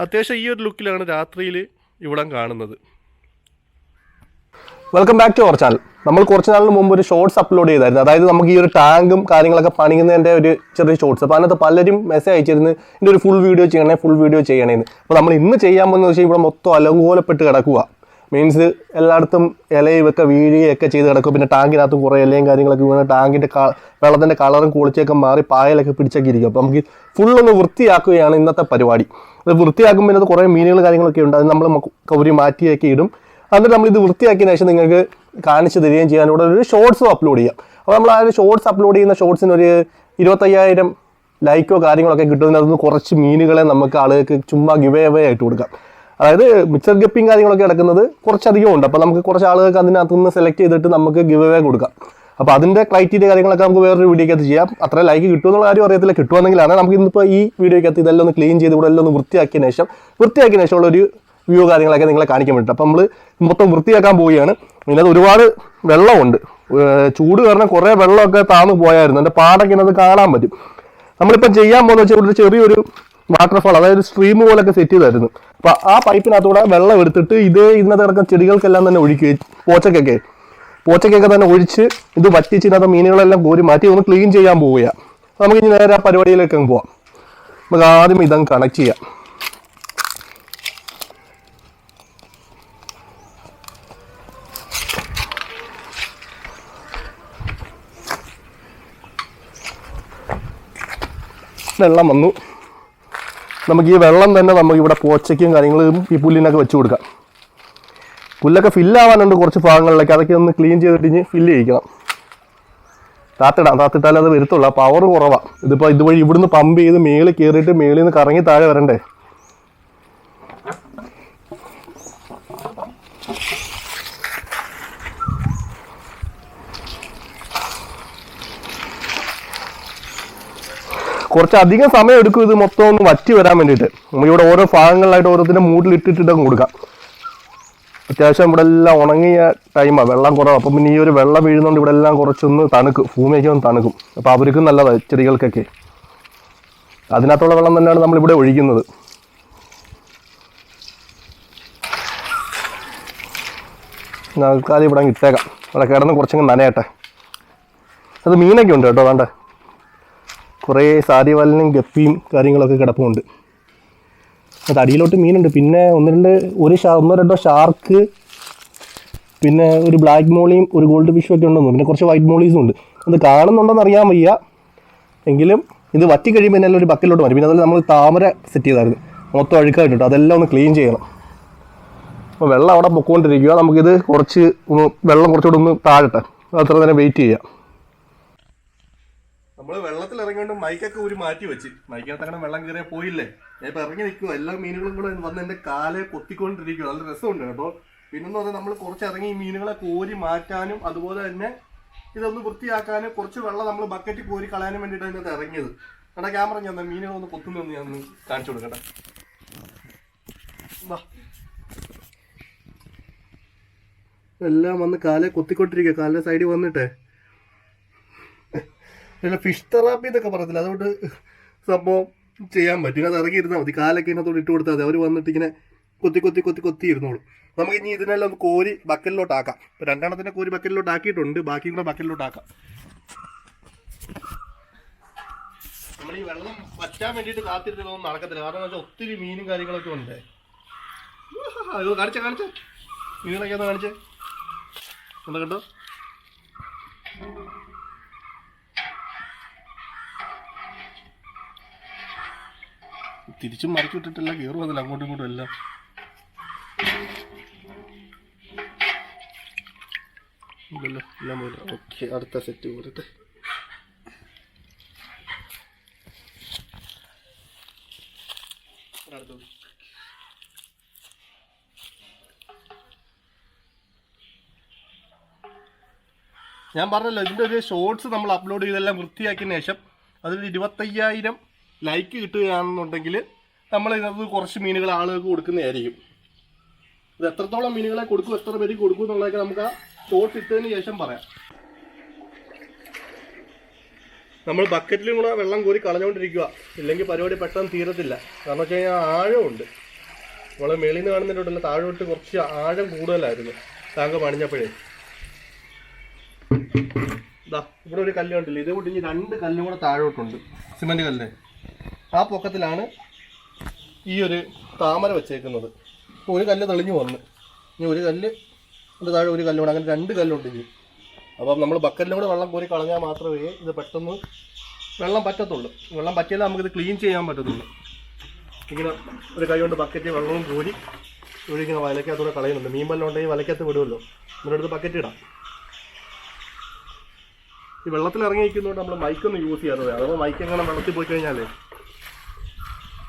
അത്യാവശ്യം ഈ ഒരു ലുക്കിലാണ് രാത്രിയിൽ ഇവിടം കാണുന്നത്. Welcome back to our channel നമ്മൾ കുറച്ച് നാളിന് മുമ്പ് ഒരു ഷോർട്സ് അപ്ലോഡ് ചെയ്തായിരുന്നു. അതായത് നമുക്ക് ഈ ഒരു ടാങ്കും കാര്യങ്ങളൊക്കെ പണിയുന്നതിന്റെ ഒരു ചെറിയ ഷോർട്സ് അപ്പോൾ അതിനകത്ത് പലരും മെസ്സേജ് അയച്ചിരുന്നു ഇതിന്റെ ഒരു ഫുൾ വീഡിയോ ചെയ്യണേ ഫുൾ വീഡിയോ ചെയ്യണേന്ന്. അപ്പോൾ നമ്മൾ ഇന്ന് ചെയ്യാൻ പോകുന്നത് വെച്ചാൽ ഇവിടെ മൊത്തം അലങ്കോലപ്പെട്ട് കിടക്കുക മീൻസ് എല്ലായിടത്തും ഇലയും ഒക്കെ വീഴുകയൊക്കെ ചെയ്ത് കിടക്കും പിന്നെ ടാങ്കിനകത്തും കുറേ ഇലയും കാര്യങ്ങളൊക്കെ വീണ് ടാങ്കിന്റെ വെള്ളത്തിന്റെ കളറും കുളിച്ചൊക്കെ മാറി പായലൊക്കെ പിടിച്ചൊക്കെ ഇരിക്കും അപ്പോൾ നമുക്ക് ഫുള്ളൊന്ന് വൃത്തിയാക്കുകയാണ് ഇന്നത്തെ പരിപാടി. അത് വൃത്തിയാക്കുമ്പോൾ അത് കുറേ മീനുകൾ കാര്യങ്ങളൊക്കെ ഉണ്ട്. അത് നമ്മൾ കൗരി മാറ്റിയൊക്കെ ഇടും. എന്നിട്ട് നമ്മൾ ഇത് വൃത്തിയാക്കിയതിന് ശേഷം നിങ്ങൾക്ക് കാണിച്ചു തരികയും ചെയ്യാൻ ഇവിടെ ഒരു ഷോർട്സും അപ്ലോഡ് ചെയ്യാം. അപ്പോൾ നമ്മൾ ആ ഒരു ഷോർട്സ് അപ്ലോഡ് ചെയ്യുന്ന ഷോർട്സിന് ഒരു ഇരുപത്തയ്യായിരം ലൈക്കോ കാര്യങ്ങളൊക്കെ കിട്ടുന്നതിനകത്ത് കുറച്ച് മീനുകളെ നമുക്ക് ആളുകൾക്ക് ചുമ്മാ ഗിവേ അവേ ആയിട്ട് കൊടുക്കാം. അതായത് മിക്സർ ഗപ്പിങ് കാര്യങ്ങളൊക്കെ നടക്കുന്നത് കുറച്ചധികം ഉണ്ട് അപ്പോൾ നമുക്ക് കുറച്ച് ആളുകൾക്ക് അതിനകത്തുനിന്ന് സെലക്ട് ചെയ്തിട്ട് നമുക്ക് ഗിവ് അവേ കൊടുക്കാം. അപ്പോൾ അതിന്റെ ക്രൈറ്റീരിയ കാര്യങ്ങളൊക്കെ നമുക്ക് വേറൊരു വീഡിയോക്കകത്ത് ചെയ്യാം. അത്ര ലൈക്ക് കിട്ടുമെന്നുള്ള കാര്യം അറിയത്തില്ല. കിട്ടുവാണെങ്കിലാണ് നമുക്ക് ഇന്നിപ്പോൾ ഈ വീഡിയോക്കകത്ത് ഇതെല്ലാം ഒന്ന് ക്ലീൻ ചെയ്ത് ഇവിടെ എല്ലാം ഒന്ന് വൃത്തിയാക്കിയ ശേഷം വൃത്തിയാക്കിയതിന് ശേഷമുള്ള ഒരു വ്യൂ കാര്യങ്ങളൊക്കെ നിങ്ങളെ കാണിക്കാൻ പറ്റും അപ്പം നമ്മൾ മൊത്തം വൃത്തിയാക്കാൻ പോവുകയാണ്. ഇതിനകത്ത് ഒരുപാട് വെള്ളമുണ്ട്. ചൂട് കാരണം കുറേ വെള്ളമൊക്കെ താന്നു പോയായിരുന്നു. എന്റെ പാടൊക്കെ ഇതിനകത്ത് കാണാൻ പറ്റും. നമ്മളിപ്പം ചെയ്യാൻ പോകുന്ന വെച്ചാൽ ഇവിടെ ചെറിയൊരു വാട്ടർഫാൾ അതായത് സ്ട്രീം പോലൊക്കെ സെറ്റ് ചെയ്തായിരുന്നു. അപ്പം ആ പൈപ്പിനകത്തൂടെ വെള്ളം എടുത്തിട്ട് ഇതേ ഇതിനകത്ത് കിടക്കുന്ന ചെടികൾക്കെല്ലാം തന്നെ ഒഴിക്കുകയും പോച്ചക്കൊക്കെ. പോച്ചക്കൊക്കെ തന്നെ ഒഴിച്ച് ഇത് വറ്റിച്ച് ഇതിനകത്ത് മീനുകളെല്ലാം കോരി മാറ്റി ഒന്ന് ക്ലീൻ ചെയ്യാൻ പോവുകയാണ് നമുക്ക് ഇനി നേരെ ആ പരിപാടിയിലേക്ക് അങ്ങ് പോവാം. നമുക്ക് ആദ്യം ഇതങ്ങ് കണക്ട് ചെയ്യാം. വെള്ളം വന്നു. നമുക്ക് ഈ വെള്ളം തന്നെ നമുക്ക് ഇവിടെ പോച്ചയ്ക്കും കാര്യങ്ങളും ഈ പുല്ലിനൊക്കെ വെച്ച് കൊടുക്കാം. പുല്ലൊക്കെ ഫില്ലാവാനുണ്ട് കുറച്ച് ഭാഗങ്ങളിലേക്ക്. അതൊക്കെ ഒന്ന് ക്ലീൻ ചെയ്തിട്ട് ഇനി ഫില്ല് ചെയ്യിക്കണം. താത്തിടാം. താത്തിട്ടാലേ അത് വരുത്തുള്ളൂ. ആ പവർ കുറവാണ് ഇതിപ്പോൾ ഇതുവഴി ഇവിടുന്ന് പമ്പ് ചെയ്ത് മേളിൽ കയറിയിട്ട് മേളിൽ നിന്ന് കറങ്ങി താഴെ വരണ്ടേ? കുറച്ചധികം സമയം എടുക്കും ഇത് മൊത്തം ഒന്ന് വറ്റി വരാൻ വേണ്ടിയിട്ട്. നമുക്കിവിടെ ഓരോ ഭാഗങ്ങളിലായിട്ട് ഓരോത്തിന്റെ മൂട്ടിൽ ഇട്ടിട്ട് കൊടുക്കാം. അത്യാവശ്യം ഇവിടെ എല്ലാം ഉണങ്ങിയ ടൈമാണ് വെള്ളം കുറവാണ് അപ്പം പിന്നെ ഈ ഒരു വെള്ളം വീഴുന്നതുകൊണ്ട് ഇവിടെ എല്ലാം കുറച്ചൊന്ന് തണുക്കും. ഭൂമിയൊക്കെ ഒന്ന് തണുക്കും. അപ്പോൾ അവർക്കും നല്ലതാണ് ചെടികൾക്കൊക്കെ. അതിനകത്തുള്ള വെള്ളം തന്നെയാണ് നമ്മളിവിടെ ഒഴിക്കുന്നത്. ആൾക്കാർ ഇവിടെ ഇട്ടേക്കാം. ഇവിടെ കിടന്ന് കുറച്ചങ്ങ് നനയട്ടെ. അത് മീനൊക്കെ ഉണ്ട് കേട്ടോ വേണ്ട കുറേ സാരിവലനും ഗപ്പിയും കാര്യങ്ങളൊക്കെ കിടപ്പുണ്ട്. അത് അടിയിലോട്ട് മീനുണ്ട്. പിന്നെ ഒന്ന് രണ്ട് ഒരു ഒന്ന് രണ്ടോ ഷാർക്ക് പിന്നെ ഒരു ബ്ലാക്ക് മോളിയും ഒരു ഗോൾഡ് ഫിഷും ഒക്കെ ഉണ്ടെന്ന് പിന്നെ കുറച്ച് വൈറ്റ് മോളീസും ഉണ്ട്. അത് കാണുന്നുണ്ടെന്ന് അറിയാൻ വയ്യ. എങ്കിലും ഇത് വറ്റി കഴിയുമ്പോൾ തന്നെ ഒരു ബക്കറ്റിലോട്ട് മാറി പിന്നെ അതുപോലെ നമ്മൾ താമര സെറ്റ് ചെയ്തായിരുന്നു. മൊത്തം അഴുക്കായിട്ടുണ്ട്. അതെല്ലാം ഒന്ന് ക്ലീൻ ചെയ്യണം. അപ്പോൾ വെള്ളം അവിടെ പൊക്കോണ്ടിരിക്കുക നമുക്കിത് കുറച്ച് ഒന്ന് വെള്ളം കുറച്ചുകൂടെ ഒന്ന് താഴട്ടെ. അത്ര നേരം വെയിറ്റ് ചെയ്യാം. നമ്മൾ വെള്ളത്തിൽ ഇറങ്ങിയോണ്ട് മൈക്കൊക്കെ ഒരു മാറ്റി വെച്ച്. മൈക്കകത്ത് അങ്ങനെ വെള്ളം കയറിയാൽ പോയില്ലേ? ഞാൻ ഇപ്പൊ ഇറങ്ങി നിൽക്കുക എല്ലാ മീനുകളും കൂടെ വന്ന് എന്റെ കാലെ കൊത്തിക്കൊണ്ടിരിക്കുക നല്ല രസമുണ്ട് കേട്ടോ. പിന്നെന്ന് പറഞ്ഞാൽ നമ്മൾ കുറച്ച് ഇറങ്ങി ഈ മീനുകളെ കോരി മാറ്റാനും അതുപോലെ തന്നെ ഇതൊന്ന് വൃത്തിയാക്കാനും കുറച്ച് വെള്ളം നമ്മൾ ബക്കറ്റിൽ കോരി കളയാനും വേണ്ടിയിട്ടാണ് ഇതിനകത്ത് ഇറങ്ങിയത്. കേട്ടാ ക്യാമറ ഞാൻ മീനുകളൊന്ന് കൊത്തുന്നൊന്ന് ഞാൻ കാണിച്ചു കൊടുക്കട്ടെ വാ. എല്ലാം വന്ന് കാലെ കൊത്തിക്കൊണ്ടിരിക്കുക കാലിന്റെ സൈഡിൽ വന്നിട്ടേ. പിന്നെ ഫിഷ് തെറാപ്പി എന്നൊക്കെ പറയത്തില്ല. അതുകൊണ്ട് സംഭവം ചെയ്യാൻ പറ്റും. അത് ഇറങ്ങിയിരുന്നാൽ മതി. കാലൊക്കെ ഇതിനകത്തോട് ഇട്ട് കൊടുത്താൽ മതി. അവർ വന്നിട്ട് ഇങ്ങനെ കൊത്തി കൊത്തി കൊത്തി കൊത്തി ഇരുന്നോളൂ. നമുക്ക് ഇനി ഇതിനെല്ലാം ഒന്ന് കോരി ബക്കറ്റിലോട്ട് ആക്കാം. ഇപ്പം രണ്ടെണ്ണത്തിന്റെ കോരി ബക്കറ്റിലോട്ട് ആക്കിയിട്ടുണ്ട്. ബാക്കി കൂടെ ബക്കറ്റിലോട്ട് ആക്കാം. നമ്മൾ ഈ വെള്ളം വറ്റാൻ വേണ്ടിയിട്ട് കാത്തിരുന്നൊന്നും നടക്കത്തില്ല. കാരണം വെച്ചാൽ ഒത്തിരി മീനും കാര്യങ്ങളൊക്കെ ഉണ്ട്. ഇത് കാണിച്ച കാണിച്ച. മീനൊക്കെ ഒന്ന് കാണിച്ചേ. എന്താ കേട്ടോ തിരിച്ചും മറിച്ചു വിട്ടിട്ടല്ല കയറും അതിൽ അങ്ങോട്ടും ഇങ്ങോട്ടും എല്ലാം അടുത്ത സെറ്റ് പോരട്ടെ. ഞാൻ പറഞ്ഞല്ലോ ഇതിന്റെ ഒരു ഷോർട്സ് നമ്മൾ അപ്ലോഡ് ചെയ്തെല്ലാം വൃത്തിയാക്കിയതിന് ശേഷം അതിൽ ഇരുപത്തയ്യായിരം ലൈക്ക് കിട്ടുകയാണെന്നുണ്ടെങ്കിൽ നമ്മൾ ഇതിനകത്ത് കുറച്ച് മീനുകൾ ആളുകൾക്ക് കൊടുക്കുന്നതായിരിക്കും. ഇത് എത്രത്തോളം മീനുകളെ കൊടുക്കും എത്ര പേര് കൊടുക്കും എന്നുള്ളതൊക്കെ നമുക്ക് ആ ഷോർട്സ് ഇട്ടതിന് ശേഷം പറയാം. നമ്മൾ ബക്കറ്റിലും കൂടെ വെള്ളം കോരി കളഞ്ഞുകൊണ്ടിരിക്കുക ഇല്ലെങ്കിൽ പരിപാടി പെട്ടെന്ന് തീരത്തില്ല. കാരണം വെച്ച് കഴിഞ്ഞാൽ ആഴമുണ്ട്. നമ്മൾ മേളിൽ നിന്ന് കാണുന്നതിന്റെ താഴോട്ട് കുറച്ച് ആഴം കൂടുതലായിരുന്നു. ടാങ്ക് പണിഞ്ഞപ്പോഴേ. ഇതാ ഇവിടെ ഒരു കല്ല് കണ്ടില്ല? ഇത് കൂട്ടി രണ്ട് കല്ലും കൂടെ താഴോട്ടുണ്ട്. സിമെന്റ് കല്ല്? ആ പൊക്കത്തിലാണ് ഈ ഒരു താമര വെച്ചേക്കുന്നത്. ഒരു കല്ല് തെളിഞ്ഞു വന്ന്. ഇനി ഒരു കല്ല് അതിന്റെ താഴെ ഒരു കല്ലുണ്ട്. അങ്ങനെ രണ്ട് കല്ലുണ്ട് ഇനി. അപ്പം നമ്മൾ ബക്കറ്റിലൂടെ വെള്ളം കോരി കളഞ്ഞാൽ മാത്രമേ ഇത് പെട്ടെന്ന് വെള്ളം പറ്റത്തുള്ളൂ. വെള്ളം പറ്റിയാലേ നമുക്കിത് ക്ലീൻ ചെയ്യാൻ പറ്റത്തുള്ളൂ. ഇങ്ങനെ ഒരു കൈ കൊണ്ട് ബക്കറ്റ് വെള്ളവും കോരി ഇങ്ങനെ വലക്കകത്തൂടെ കളയുന്നുണ്ട്. മീൻ വല്ലതും ഉണ്ടെങ്കിൽ വലക്കകത്ത് വിടുമല്ലോ. അടുത്ത് ബക്കറ്റ് ഇടാം. ഈ വെള്ളത്തിൽ ഇറങ്ങി നിൽക്കുന്നതുകൊണ്ട് നമ്മൾ മൈക്കൊന്നും യൂസ് ചെയ്യാതെ അഥവാ മൈക്ക് എങ്ങനെ വെള്ളത്തിൽ പോയി കഴിഞ്ഞാലേ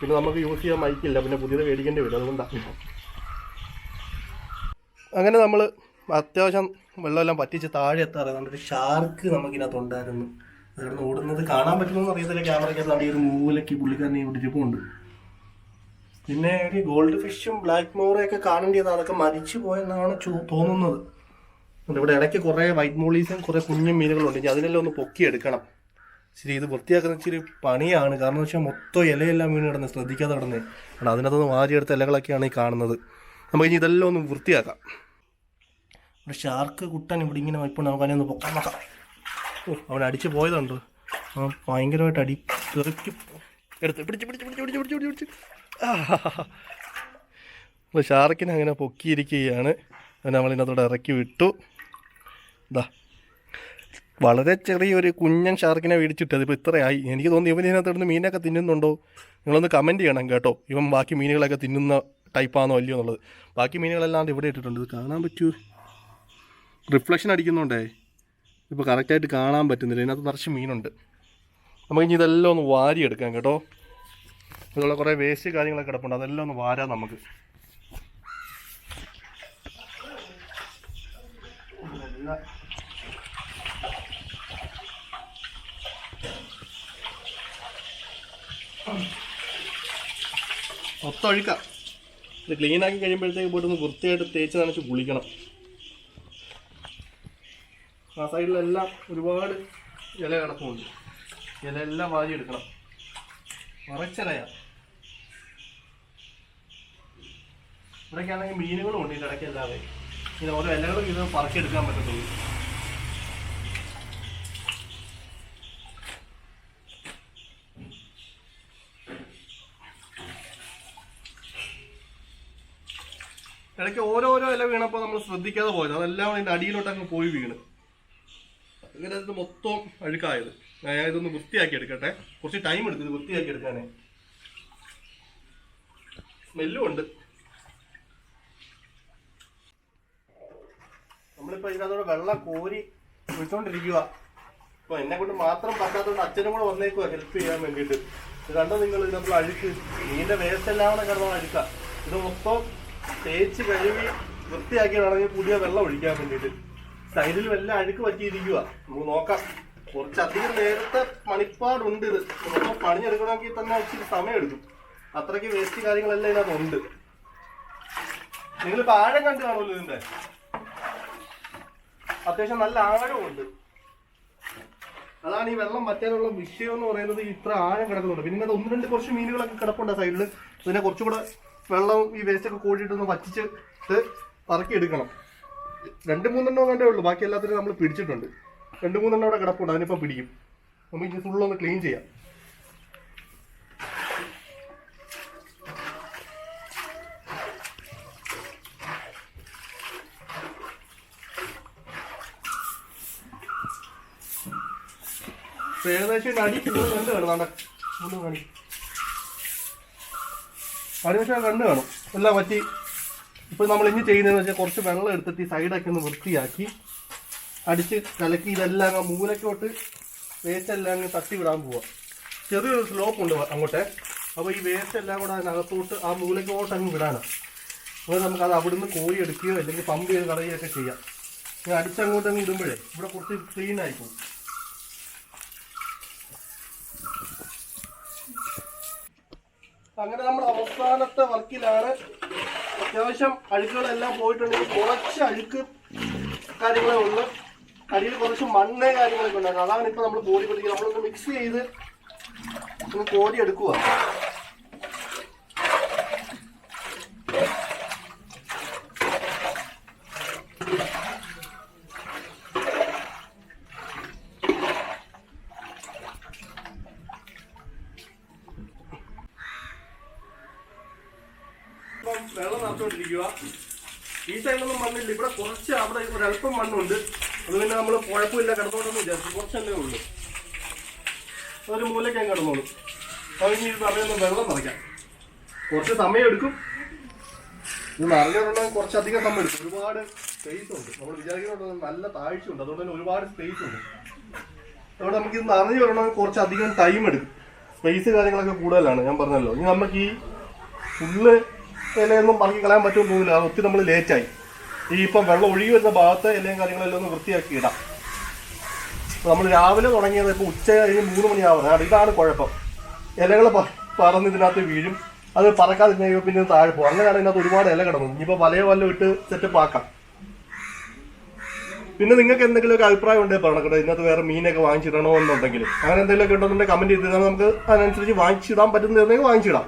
പിന്നെ നമുക്ക് യൂസ് ചെയ്യാൻ മൈക്കില്ല പിന്നെ പുതിയത് മേടിക്കേണ്ടി വരും അതുകൊണ്ടാണ് അങ്ങനെ നമ്മൾ അത്യാവശ്യം വെള്ളമെല്ലാം പറ്റിച്ച് താഴെ എത്താറ് നമ്മുടെ ഷാർക്ക് നമുക്കിനകത്ത് ഉണ്ടായിരുന്നു അതാണ് ഓടുന്നത്. കാണാൻ പറ്റുമെന്ന് അറിയത്തില്ല. ക്യാമറയ്ക്കകത്ത് അവിടെ ഒരു മൂലയ്ക്ക് പുള്ളിക്കാരനെ ഇവിടെ ഇരിപ്പുണ്ട്. പിന്നെ ഒരു ഗോൾഡ് ഫിഷും ബ്ലാക്ക് മോറയൊക്കെ കാണേണ്ടത് അതൊക്കെ മരിച്ചു പോയെന്നാണ് തോന്നുന്നത്. ഇവിടെ ഇടയ്ക്ക് കുറേ വൈറ്റ് മോളീസും കുറേ കുഞ്ഞു മീനുകളുണ്ട്. ഇനി അതിനെല്ലാം ഒന്ന് പൊക്കിയെടുക്കണം. ശരി ഇത് വൃത്തിയാക്കുന്ന ഇച്ചിരി പണിയാണ്. കാരണം വെച്ചാൽ മൊത്തം ഇലയെല്ലാം വീണ് കിടന്ന് ശ്രദ്ധിക്കാതെ കിടന്ന്. കാരണം അതിനകത്തുനിന്ന് വാരിയെടുത്ത ഇലകളൊക്കെയാണ് ഈ കാണുന്നത്. നമുക്ക് ഇനി ഇതെല്ലാം ഒന്ന് വൃത്തിയാക്കാം. ഇവിടെ ഷാർക്ക് കുട്ടൻ ഇവിടെ ഇങ്ങനെ ഇപ്പോൾ നമുക്ക് അതിനെ ഒന്ന് പൊക്കാൻ നോക്കാം. ഓ അവൻ അടിച്ച് പോയതുണ്ട്. ആ ഭയങ്കരമായിട്ട് അടി തെറിക്ക് എടുത്ത് പിടിച്ച് പിടിച്ച് പിടിച്ച് പിടിച്ച് പിടിച്ച് പിടിച്ച്. പിടിച്ച് ഷാർക്കിനെ അങ്ങനെ പൊക്കിയിരിക്കുകയാണ്. അവൻ നമ്മളിതിനകത്തോടെ ഇറക്കി വിട്ടു. ഇതാ വളരെ ചെറിയൊരു കുഞ്ഞൻ ഷാർക്കിനെ മേടിച്ചിട്ട് അതിപ്പോൾ ഇത്രയായി. എനിക്ക് തോന്നുന്നു ഇവൻ ഇതിനകത്ത് ഇടുന്ന മീനൊക്കെ തിന്നുന്നുണ്ടോ? നിങ്ങളൊന്ന് കമന്റ് ചെയ്യണം കേട്ടോ. ഇവൻ ബാക്കി മീനുകളൊക്കെ തിന്നുന്ന ടൈപ്പാണോ അല്ലയോ എന്നുള്ളത്. ബാക്കി മീനുകളെല്ലാം ഇവിടെ ഇട്ടിട്ടുണ്ട്. ഇത് കാണാൻ പറ്റൂ. റിഫ്ലക്ഷൻ അടിക്കുന്നുണ്ടേ. ഇപ്പോൾ കറക്റ്റായിട്ട് കാണാൻ പറ്റുന്നില്ല. ഇതിനകത്ത് നിറച്ച് മീനുണ്ട്. നമുക്ക് ഇനി ഇതെല്ലാം ഒന്ന് വാരി വാരിയെടുക്കാം കേട്ടോ. ഇതുള്ള കുറേ വേസ്റ്റ് കാര്യങ്ങളൊക്കെ കിടപ്പുണ്ട്. അതെല്ലാം ഒന്ന് വാരാം നമുക്ക്. ഇതെല്ലാം ഒത്തൊഴുക്കാം ഇത് ക്ലീൻ ആക്കി കഴിയുമ്പോഴത്തേക്ക് പോയിട്ട് ഒന്ന് വൃത്തിയായിട്ട് തേച്ച് നനച്ച് കുളിക്കണം. ആ സൈഡിലെല്ലാം ഒരുപാട് ഇല കിടപ്പുണ്ട്. ഇലയെല്ലാം വാരിയെടുക്കണം. മറച്ചിലയാ ഇവിടെയൊക്കെ ആണെങ്കിൽ മീനുകളും ഉണ്ട് ഇതിന്റെ ഇടയ്ക്കല്ലാതെ ഇങ്ങനെ ഓരോ ഇലകളും ഇത് പറക്കിയെടുക്കാൻ പറ്റത്തുള്ളൂ. ഇടയ്ക്ക് ഓരോരോ ഇല വീണപ്പോൾ നമ്മൾ ശ്രദ്ധിക്കാതെ പോയത്. അതെല്ലാം അതിന്റെ അടിയിലോട്ട് അങ്ങ് പോയി വീണ്. അങ്ങനെ അത് മൊത്തം അഴുക്കായത്. ഞാൻ ഇതൊന്ന് വൃത്തിയാക്കി എടുക്കട്ടെ. കുറച്ച് ടൈം എടുത്തു ഇത് വൃത്തിയാക്കി എടുക്കാനേ. സ്മെല്ലും ഉണ്ട്. നമ്മളിപ്പോൾ ഇതിനകത്തോടെ വെള്ളം കോരി ഒഴിച്ചോണ്ടിരിക്കുക ഇപ്പൊ എന്നെ കൊണ്ട് മാത്രം പറ്റാത്തതുകൊണ്ട് അച്ഛനും കൂടെ വന്നേക്കുവാ ഹെൽപ്പ് ചെയ്യാൻ വേണ്ടിയിട്ട്. കണ്ടോ നിങ്ങൾ ഇതിനകത്തുള്ള അഴുക്ക്. നീന്റെ വേസ്റ്റ് എല്ലാം കൂടെ കിടന്ന അഴുക്കുക ഇത് മൊത്തം തേച്ച് കഴുകി വൃത്തിയാക്കിയതാണെങ്കിൽ പുതിയ വെള്ളം ഒഴിക്കാൻ വേണ്ടിയിട്ട്. സൈഡിൽ വല്ല അഴുക്ക് പറ്റിയിരിക്കുക നമുക്ക് നോക്കാം. കുറച്ചധികം നേരത്തെ പണിപ്പാടുണ്ട് ഇത്. നമ്മൾ പണിഞ്ഞെടുക്കണമെങ്കിൽ തന്നെ ഇച്ചിരി സമയം എടുക്കും അത്രയ്ക്ക് വേസ്റ്റ് കാര്യങ്ങളെല്ലാം ഇതിനകത്തുണ്ട് നിങ്ങളിപ്പോ ആഴം കണ്ടു കാണുമല്ലോ ഇതിന്റെ? അത്യാവശ്യം നല്ല ആഴമുണ്ട് അതാണ് ഈ വെള്ളം വറ്റാനുള്ള വിഷയം എന്ന് പറയുന്നത് ഇത്ര ആഴം കിടക്കുന്നുണ്ട്. പിന്നെ ഇതിനകത്ത് ഒന്ന് രണ്ട് കുറച്ച് മീനുകളൊക്കെ കിടപ്പുണ്ട് സൈഡിൽ ഇതിനെ കുറച്ചുകൂടെ വെള്ളവും ഈ വേസ്റ്റ് ഒക്കെ കൂടിയിട്ടൊന്ന് വച്ചിച്ച് പറക്കി എടുക്കണം. രണ്ട് മൂന്നെണ്ണം കണ്ടേ ഉള്ളൂ. ബാക്കി എല്ലാത്തിനും നമ്മൾ പിടിച്ചിട്ടുണ്ട്. രണ്ട് മൂന്നെണ്ണം അവിടെ കിടപ്പുണ്ട്. അതിനിപ്പോൾ പിടിക്കും. നമുക്ക് ഇനി ഫുള്ളൊന്ന് ക്ലീൻ ചെയ്യാം. ഏകദേശം അടി ഫുള്ള് കണ്ടു കാണും ഫുള്ള് കാണി അടിവശം കണ്ണ് കാണും. എല്ലാം പറ്റി ഇപ്പം നമ്മൾ ഇനി ചെയ്യുന്നതെന്ന് വെച്ചാൽ കുറച്ച് വെള്ളം എടുത്തിട്ട് സൈഡൊക്കെ ഒന്ന് വൃത്തിയാക്കി അടിച്ച് കലക്കി ഇതെല്ലാം ആ മൂലക്കോട്ട് വേസ്റ്റ് എല്ലാം അങ്ങ് തട്ടി വിടാൻ പോവാം. ചെറിയൊരു സ്ലോപ്പ് ഉണ്ട് അങ്ങോട്ടെ. അപ്പോൾ ഈ വേസ്റ്റ് എല്ലാം കൂടെ അതിനകത്തോട്ട് ആ മൂലക്കോട്ട് അങ്ങ് വിടാനാണ് അപ്പോൾ നമുക്കത് അവിടുന്ന് കോഴി എടുക്കുകയോ അല്ലെങ്കിൽ പമ്പ് ചെയ്ത് കളയുകയൊക്കെ ചെയ്യാം. ഞാൻ അടിച്ചങ്ങോട്ട് അങ്ങ് ഇടുമ്പോഴേ ഇവിടെ കുറച്ച് ക്ലീൻ ആയി അങ്ങനെ നമ്മൾ അവസാനത്തെ വർക്കിലാണ്. അത്യാവശ്യം അഴുക്കുകളെല്ലാം പോയിട്ടുണ്ടെങ്കിൽ കുറച്ച് അഴുക്ക് കാര്യങ്ങളെ ഉള്ളു. അടിയിൽ കുറച്ച് മണ്ണ് കാര്യങ്ങളൊക്കെ ഉണ്ടായിരുന്നു. അതാണ് ഇപ്പൊ നമ്മൾ കോടി പിടിക്കുക നമ്മളൊന്ന് മിക്സ് ചെയ്ത് ഒന്ന് കോരി എടുക്കുക ഇപ്പം വെള്ളം നിറച്ചുകൊണ്ടിരിക്കുക ഈ സൈഡിലൊന്നും മണ്ണില്ല ഇവിടെ കുറച്ച് അവിടെ ഒരല്പം മണ്ണുണ്ട് അത് പിന്നെ നമ്മൾ കുഴപ്പമില്ല കിടന്നോണ്ടെന്ന് വിചാരിച്ചു. കുറച്ചല്ലേ ഉള്ളൂ. മൂലയ്ക്ക് ഞാൻ കിടന്നോളൂ. കഴിഞ്ഞ് ഇത് നിറയൊന്ന് വെള്ളം നിറയ്ക്കാം കുറച്ച് സമയം എടുക്കും. ഇത് നിറഞ്ഞിട്ടുണ്ടെങ്കിൽ കുറച്ചധികം സമയം എടുക്കും. ഒരുപാട് സ്പേസ് ഉണ്ട്. നമ്മൾ വിചാരിക്കുന്നുണ്ട് നല്ല താഴ്ച ഉണ്ട്. അതുകൊണ്ട് തന്നെ ഒരുപാട് സ്പേസ് ഉണ്ട്. അതുകൊണ്ട് നമുക്ക് ഇത് നിറഞ്ഞു വരണമെങ്കിൽ കുറച്ചധികം ടൈം എടുക്കും. സ്പേസ് കാര്യങ്ങളൊക്കെ കൂടുതലാണ്. ഞാൻ പറഞ്ഞല്ലോ. ഇനി നമുക്ക് ഈ ഫുള്ള് ഇലയൊന്നും പറക്കി കളയാൻ പറ്റുമെന്ന് തോന്നില്ല. അത് ഒത്തിരി നമ്മൾ ലേറ്റായി ഈ ഇപ്പം വെള്ളം ഒഴുകി വരുന്ന ഭാഗത്ത് എല്ലാം കാര്യങ്ങളെല്ലാം ഒന്ന് വൃത്തിയാക്കി ഇടാം. നമ്മൾ രാവിലെ തുടങ്ങിയത് ഇപ്പോൾ ഉച്ച കഴിഞ്ഞ് മൂന്ന് മണിയാവുന്നത്. ഇതാണ് കുഴപ്പം. ഇലകൾ പറന്ന് ഇതിനകത്ത് വീഴും. അത് പറക്കാതെ പിന്നെ താഴെ പോകും. അങ്ങനെയാണ് ഇതിനകത്ത് ഒരുപാട് ഇല കിടന്നത്. ഇനിയിപ്പോൾ വലയോ വല്ലതും ഇട്ട് സെറ്റപ്പ് ആക്കാം. പിന്നെ നിങ്ങൾക്ക് എന്തെങ്കിലുമൊക്കെ അഭിപ്രായം ഉണ്ടെങ്കിൽ പറയണം കേട്ടോ. ഇതിനകത്ത് വേറെ മീനൊക്കെ വാങ്ങിച്ചിടണോ എന്നുണ്ടെങ്കിൽ. അങ്ങനെ എന്തെങ്കിലുമൊക്കെ ഉണ്ടെന്നുണ്ടെങ്കിൽ കമന്റ് ചെയ്ത് നമുക്ക് അതിനനുസരിച്ച് വാങ്ങിച്ചിടാൻ പറ്റുന്നതെങ്കിൽ വാങ്ങിച്ചിടാം.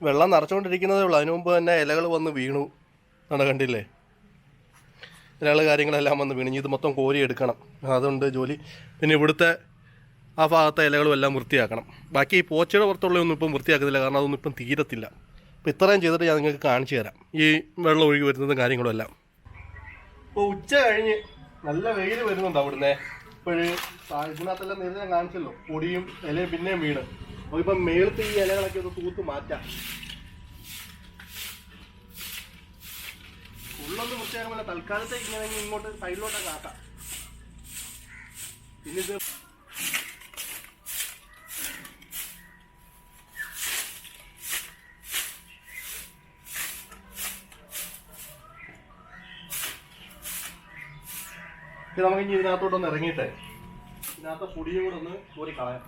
വെള്ളം നിറച്ചുകൊണ്ടിരിക്കുന്നതേ ഉള്ളൂ. അതിനു മുമ്പ് തന്നെ ഇലകൾ വന്ന് വീണു. നട കണ്ടില്ലേ? ഇലകൾ കാര്യങ്ങളെല്ലാം വന്ന് വീണു ഇത് മൊത്തം കോരി എടുക്കണം അതുണ്ട് ജോലി. പിന്നെ ഇവിടുത്തെ ആ ഭാഗത്തെ ഇലകളും എല്ലാം വൃത്തിയാക്കണം. ബാക്കി ഈ പോച്ചയുടെ പുറത്തുള്ളതൊന്നും ഇപ്പം വൃത്തിയാക്കുന്നില്ല കാരണം അതൊന്നും ഇപ്പം തീരത്തില്ല. അപ്പോൾ ഇത്രയും ചെയ്തിട്ട് ഞാൻ നിങ്ങൾക്ക് കാണിച്ചു തരാം. ഈ വെള്ളം ഒഴുകി വരുന്നതും കാര്യങ്ങളും എല്ലാം. ഇപ്പോൾ ഉച്ച കഴിഞ്ഞ് നല്ല വെയിൽ വരുന്നുണ്ട് അവിടുന്ന്. ഇപ്പോഴ് ഇതിനകത്തെല്ലാം നേരത്തെ കാണിച്ചല്ലോ. പൊടിയും ഇലയും പിന്നെയും വീണ്. അപ്പോൾ ഇപ്പം മേളത്തെ ഈ ഇലകളൊക്കെ ഒന്ന് തൂത്ത് മാറ്റാം. ഉള്ളൊന്ന് വൃത്തിയാക്കുമ്പോൾ തൽക്കാലത്തേക്ക് ഇങ്ങനെ ഇങ്ങോട്ട് സൈഡിലോട്ട് ആക്കാം. പിന്നെ ഇത് നമുക്ക് ഇനി ഇതിനകത്തോട്ടൊന്ന് ഇറങ്ങിയിട്ടേ ഇതിനകത്ത് പൊടിയും കൂടെ ഒന്ന് കോരി കളയാം.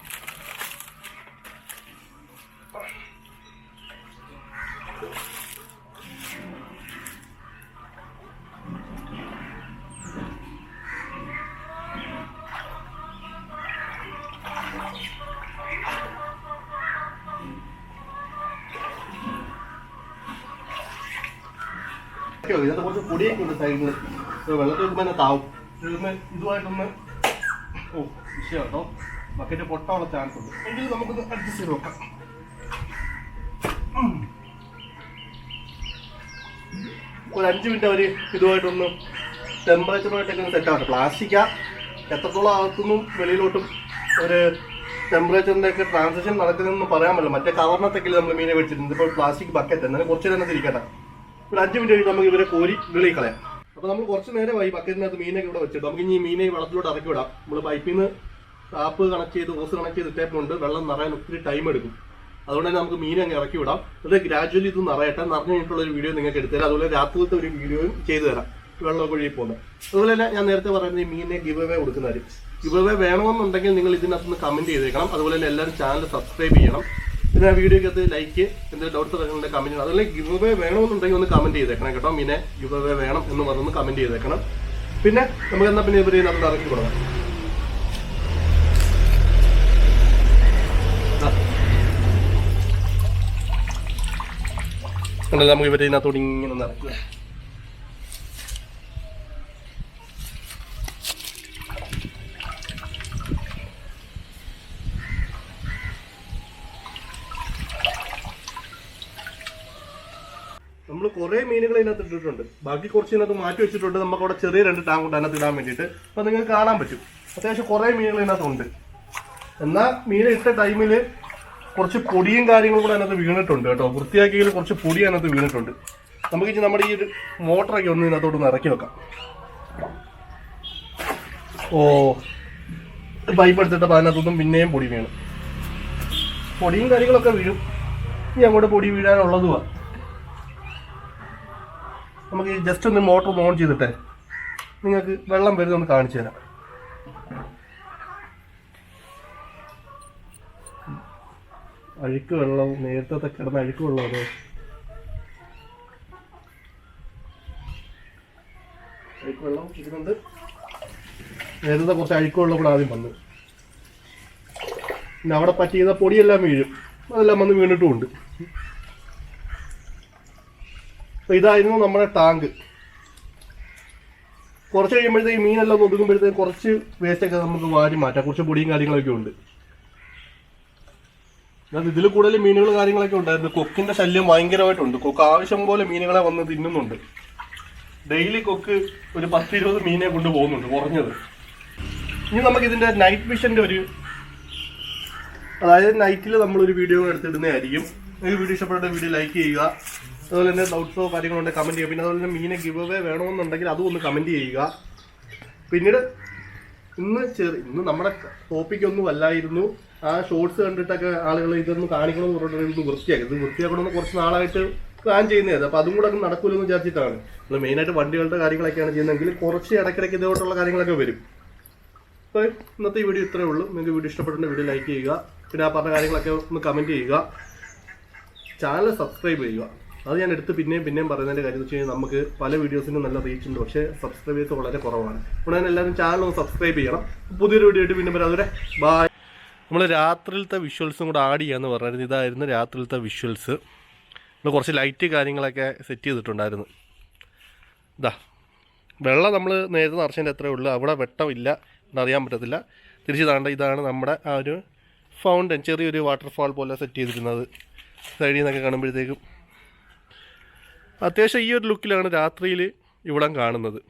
ഓക്കേ, ഇതിനകത്ത് കുറച്ച് പൊടിയൊക്കെ ഉണ്ട് സൈഡിൽ വെള്ളത്തിൽ തന്നെ താവും. ഇതുമായിട്ടൊന്ന് ഓ വിഷയം കേട്ടോ ബക്കറ്റ് പൊട്ടാനുള്ള ചാൻസ് ഉണ്ട്. എങ്കിൽ നമുക്കൊന്ന് അഡ്ജസ്റ്റ് ചെയ്ത് നോക്കാം. ഒരു അഞ്ച് മിനിറ്റ് അവർ ഇതുമായിട്ടൊന്ന് ടെമ്പറേച്ചറുമായിട്ടൊക്കെ ഒന്ന് സെറ്റ് ആവട്ടെ. പ്ലാസ്റ്റിക്കാ എത്രത്തോളം അകത്തുനിന്നും വെളിയിലോട്ടും ഒരു ടെമ്പറേച്ചറിന്റെ ഒക്കെ ട്രാൻസാക്ഷൻ നടക്കുന്നതെന്ന് പറയാൻ പറ്റില്ല. മറ്റേ കവറിനകത്തൊക്കെ നമ്മൾ മീനെ വെച്ചിട്ടുണ്ട് ഇപ്പോൾ പ്ലാസ്റ്റിക് ബക്കറ്റ് എന്നാലും കുറച്ച് തന്നെ തിരിക്കട്ടെ ഒരു അഞ്ച് മിനിറ്റ് കഴിഞ്ഞ് നമുക്ക് ഇവരെ കോരി വെളിയിൽ കളയാം. അപ്പോൾ നമ്മൾ കുറച്ച് നേരമായി ബക്കറ്റിനകത്ത് മീനൊക്കെ ഇവിടെ വെച്ചിട്ട്. നമുക്ക് ഇനി മീനെ വെള്ളത്തിലോട്ട് ഇറക്കി വിടാം നമ്മൾ പൈപ്പിൽ നിന്ന് ടാപ്പ് കണക്ട് ചെയ്ത് ഓസ് കണക്ട് ചെയ്ത് ഇട്ടേപ്പുണ്ട് വെള്ളം നിറയാൻ ഒത്തിരി ടൈം എടുക്കും. അതുകൊണ്ട് തന്നെ നമുക്ക് മീൻ അങ്ങ് ഇറക്കി വിടാം അത് ഗ്രാജുവലി ഇത് നിറയട്ടെ. നിറഞ്ഞു കഴിഞ്ഞിട്ടുള്ള ഒരു വീഡിയോ നിങ്ങൾക്ക് എടുത്തുതരാം അതുപോലെ രാത്രിയിലത്തെ ഒരു വീഡിയോയും ചെയ്തു തരാം. വെള്ളമൊക്കെ ഒഴുകി പോകുന്നത്. അതുപോലെ തന്നെ ഞാൻ നേരത്തെ പറയുന്നത് ഈ മീനിനെ ഗിവ് അവേ കൊടുക്കുന്നവർ ഗിവ് അവേ വേണമെന്നുണ്ടെങ്കിൽ നിങ്ങൾ ഇതിനകത്തുനിന്ന് കമന്റ് ചെയ്തേക്കണം. അതുപോലെ തന്നെ എല്ലാവരും ചാനൽ സബ്സ്ക്രൈബ് ചെയ്യണം. പിന്നെ ആ വീഡിയോക്കകത്ത് ലൈക്ക് എന്തെങ്കിലും ഡൗട്ട്സ് ഇറങ്ങുന്നുണ്ട് കമന്റ് അതുപോലെ ഗിവ് അവേ വേണമെന്നുണ്ടെങ്കിൽ ഒന്ന് കമന്റ് ചെയ്തേക്കണം കേട്ടോ. മീനെ ഗിവ് വേണം എന്ന് പറഞ്ഞൊന്ന് കമന്റ് ചെയ്തേക്കണം. പിന്നെ നമുക്ക് എന്നാ പിന്നെ ഇവർ ഇതിനകത്ത് ഇറക്കി കൊടുക്കാം. നമുക്ക് ഇവരെ ഇതിനകത്തോട് ഇങ്ങനെ ഒന്ന് ഇറക്കുക നമ്മൾ കുറേ മീനുകൾ ഇതിനകത്ത് ഇട്ടിട്ടുണ്ട്. ബാക്കി കുറച്ച് ഇതിനകത്ത് മാറ്റി വെച്ചിട്ടുണ്ട്. നമുക്ക് അവിടെ ചെറിയ രണ്ട് ടാങ്ക് കൊണ്ട് അതിനകത്ത് ഇടാൻ വേണ്ടിയിട്ട്. അപ്പോൾ നിങ്ങൾക്ക് കാണാൻ പറ്റും. അത്യാവശ്യം കുറേ മീനുകൾ ഇതിനകത്തുണ്ട് എന്നാൽ മീൻ ഇട്ട ടൈമിൽ കുറച്ച് പൊടിയും കാര്യങ്ങളും കൂടെ അതിനകത്ത് വീണിട്ടുണ്ട് കേട്ടോ. വൃത്തിയാക്കിയതിൽ കുറച്ച് പൊടി അതിനകത്ത് വീണിട്ടുണ്ട്. നമുക്ക് ഇനി നമ്മുടെ ഈ ഒരു മോട്ടറൊക്കെ ഒന്ന് ഇതിനകത്തോട്ട് ഒന്ന് ഇറക്കി വെക്കാം. ഓ പൈപ്പ് എടുത്തിട്ടപ്പോൾ അതിനകത്തൊന്നും പിന്നെയും പൊടി വീണു. പൊടിയും കാര്യങ്ങളൊക്കെ വീഴും. ഇനി അങ്ങോട്ട് പൊടി വീഴാനുള്ളതുമാണ് നമുക്ക് ജസ്റ്റ് ഒന്ന് മോട്ടർ ഓൺ ചെയ്തിട്ടേ. നിങ്ങൾക്ക് വെള്ളം വരുന്നൊന്ന് കാണിച്ചു തരാം. അഴുക്ക് വെള്ളം നേരത്തെ കിടന്ന അഴുക്ക് വെള്ളം അഴുക്ക് വെള്ളം ഇതിനുണ്ട് നേരത്തെ കുറച്ച് അഴുക്കുള്ള കൂടെ ആദ്യം വന്നു. പിന്നെ അവിടെ പറ്റിയ പൊടിയെല്ലാം വീഴും. അതെല്ലാം വന്ന് വീണിട്ടുമുണ്ട്. അപ്പോൾ ഇതായിരുന്നു നമ്മുടെ ടാങ്ക്. കുറച്ച് കഴിയുമ്പോഴത്തേക്ക് മീനെല്ലാം ഒതുങ്ങുമ്പോഴത്തേക്ക് കുറച്ച് വേസ്റ്റൊക്കെ നമുക്ക് വാരി മാറ്റാം. കുറച്ച് പൊടിയും കാര്യങ്ങളൊക്കെ ഉണ്ട്. ഇതിൽ കൂടുതൽ മീനുകൾ കാര്യങ്ങളൊക്കെ ഉണ്ടായിരുന്നു. കൊക്കിന്റെ ശല്യം ഭയങ്കരമായിട്ടുണ്ട്. കൊക്ക് ആവശ്യം പോലെ മീനുകളെ വന്ന് തിന്നുന്നുണ്ട്. ഡെയിലി കൊക്ക് ഒരു പത്ത് ഇരുപത് മീനെ കൊണ്ട് പോകുന്നുണ്ട് കുറഞ്ഞത്. ഇനി നമുക്ക് ഇതിന്റെ നൈറ്റ് മിഷന്റെ ഒരു അതായത് നൈറ്റിൽ നമ്മളൊരു വീഡിയോ എടുത്തിടുന്നതായിരിക്കും. ഈ വീഡിയോ ഇഷ്ടപ്പെട്ട വീഡിയോ ലൈക്ക് ചെയ്യുക. അതുപോലെ തന്നെ ഡൗട്ട്സോ കാര്യങ്ങളോ ഉണ്ടെങ്കിൽ കമന്റ് ചെയ്യുക. പിന്നെ അതുപോലെ തന്നെ മീനെ ഗിവ് അവേ വേണമെന്നുണ്ടെങ്കിൽ അതും ഒന്ന് കമന്റ് ചെയ്യുക. പിന്നീട് ഇന്ന് ചെറു ഇന്ന് നമ്മുടെ ടോപ്പിക് ഒന്നും അല്ലായിരുന്നു. ആ ഷോർട്സ് കണ്ടിട്ടൊക്കെ ആളുകൾ ഇതൊന്ന് കാണിക്കണമെന്ന് പറഞ്ഞിട്ട് വൃത്തിയാക്കി. ഇത് വൃത്തിയാക്കണമെന്ന് കുറച്ച് നാളായിട്ട് പ്ലാൻ ചെയ്യുന്നതായിരുന്നു. അപ്പോൾ അതും കൂടെ നടക്കൂലെന്ന് വിചാരിച്ചിട്ടാണ്. നമ്മൾ മെയിനായിട്ട് വണ്ടികളുടെ കാര്യങ്ങളൊക്കെയാണ് ചെയ്യുന്നതെങ്കിൽ കുറച്ച് ഇടയ്ക്കിടയ്ക്ക് ഇതോട്ടുള്ള കാര്യങ്ങളൊക്കെ വരും. അപ്പോൾ ഇന്നത്തെ ഈ വീഡിയോ ഇത്രയേ ഉള്ളൂ. നിങ്ങൾക്ക് വീഡിയോ ഇഷ്ടപ്പെട്ട വീഡിയോ ലൈക്ക് ചെയ്യുക. പിന്നെ ആ പറഞ്ഞ കാര്യങ്ങളൊക്കെ ഒന്ന് കമന്റ് ചെയ്യുക. ചാനൽ സബ്സ്ക്രൈബ് ചെയ്യുക. അത് ഞാൻ എടുത്ത് പിന്നെയും പിന്നെയും പറയുന്നതിന്റെ കാര്യം വെച്ച് കഴിഞ്ഞാൽ നമുക്ക് പല വീഡിയോസിനും നല്ല റീച്ച് ഉണ്ട്. പക്ഷേ സബ്സ്ക്രൈബേഴ്സ് വളരെ കുറവാണ്. അപ്പോൾ ഞാൻ എല്ലാവരും ചാനൽ ഒന്ന് സബ്സ്ക്രൈബ് ചെയ്യണം. പുതിയൊരു വീഡിയോ ആയിട്ട് പിന്നെ വരാം. അതുവരെ ബായ് നമ്മൾ രാത്രിയിലത്തെ വിഷ്വൽസും കൂടെ ആഡ് ചെയ്യാന്ന് പറഞ്ഞായിരുന്നു. ഇതായിരുന്നു രാത്രിയിലത്തെ വിഷ്വൽസ് നമ്മൾ കുറച്ച് ലൈറ്റ് കാര്യങ്ങളൊക്കെ സെറ്റ് ചെയ്തിട്ടുണ്ടായിരുന്നു. ഇതാ വെള്ളം നമ്മൾ നേരത്തെ നിറച്ചതിന്റെ എത്രയേ ഉള്ളൂ. അവിടെ വെട്ടമില്ല. എന്നറിയാൻ പറ്റത്തില്ല. തിരിച്ച് താണ്ട ഇതാണ് നമ്മുടെ ആ ഒരു ഫൗണ്ടൻ ചെറിയൊരു വാട്ടർഫാൾ പോലെ സെറ്റ് ചെയ്തിരുന്നത്. സൈഡിൽ നിന്നൊക്കെ കാണുമ്പോഴത്തേക്കും അത്യാവശ്യം ഈ ഒരു ലുക്കിലാണ് രാത്രിയിൽ ഇവിടം കാണുന്നത്.